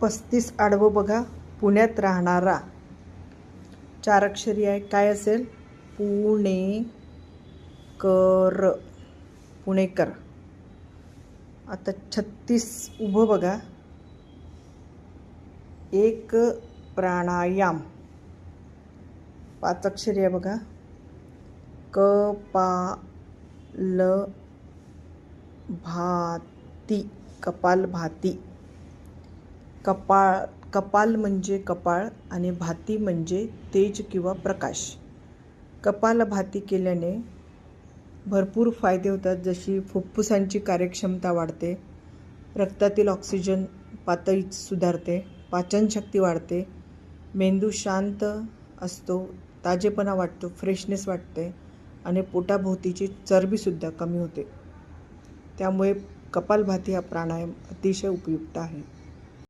पस्तीस आडवं बघा पुण्यात राहणारा. चार अक्षरी आहे. काय असेल? पुणे कर पुणेकर. आता छत्तीस उभं बघा. एक प्राणायाम. पाच अक्षरी आहे बघा. कपाल भाती कपाल भाती कपाळ कपाल म्हणजे कपाळ आणि भाती म्हणजे तेज किंवा प्रकाश. कपालभाती केल्याने भरपूर फायदे होतात जशी फुफ्फुसांची कार्यक्षमता वाढते रक्तातील ऑक्सिजन पातळी सुधारते पाचनशक्ती वाढते मेंदू शांत असतो ताजेपणा वाटतो फ्रेशनेस वाटते आणि पोटाभोवतीची चरबीसुद्धा कमी होते. त्यामुळे कपालभाती हा प्राणायाम अतिशय उपयुक्त आहे.